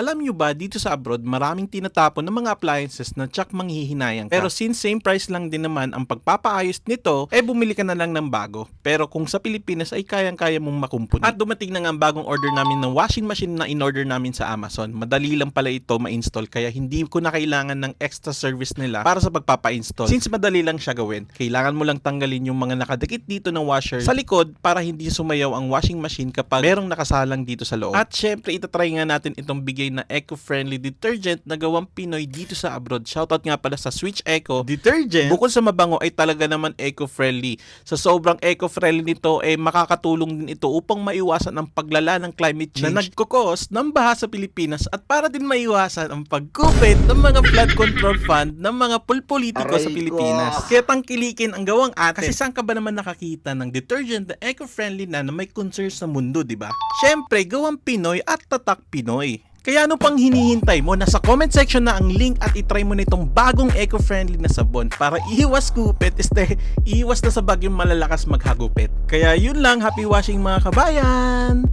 Alam nyo ba, dito sa abroad, maraming tinatapon ng mga appliances na tsak manghihinayang ka. Pero since same price lang din naman ang pagpapaayos nito, eh bumili ka na lang ng bago. Pero kung sa Pilipinas ay kayang-kaya mong makumpuni. At dumating na nga ang bagong order namin ng washing machine na in-order namin sa Amazon. Madali lang pala ito ma-install kaya hindi ko na kailangan ng extra service nila para sa pagpapa-install. Since madali lang siya gawin, kailangan mo lang tanggalin yung mga nakadikit dito ng washer sa likod para hindi sumayaw ang washing machine kapag merong nakasalang dito sa loob. At syempre, itatry nga natin itong bigay na eco-friendly detergent na gawang Pinoy dito sa abroad. Shoutout nga pala sa Switch Eco Detergent. Bukod sa mabango ay talaga naman eco-friendly. Sa sobrang eco-friendly nito, eh makakatulong din ito upang maiwasan ang paglala ng climate change na nagkukos ng baha sa Pilipinas at para din maiwasan ang pagkupit ng mga flood control fund ng mga pulpolitiko sa. Pilipinas. Kaya tangkilikin ang gawang ate. Kasi saan ka ba naman nakakita ng detergent na eco-friendly na na may concerns sa mundo, di ba? Syempre, gawang Pinoy at tatak Pinoy. Kaya ano pang hinihintay mo? Nasa comment section na ang link at itry mo na itong bagong eco-friendly na sabon para iwas gupit, este, iwas na sa bagyong malalakas maghagupit. Kaya yun lang, happy washing mga kabayan!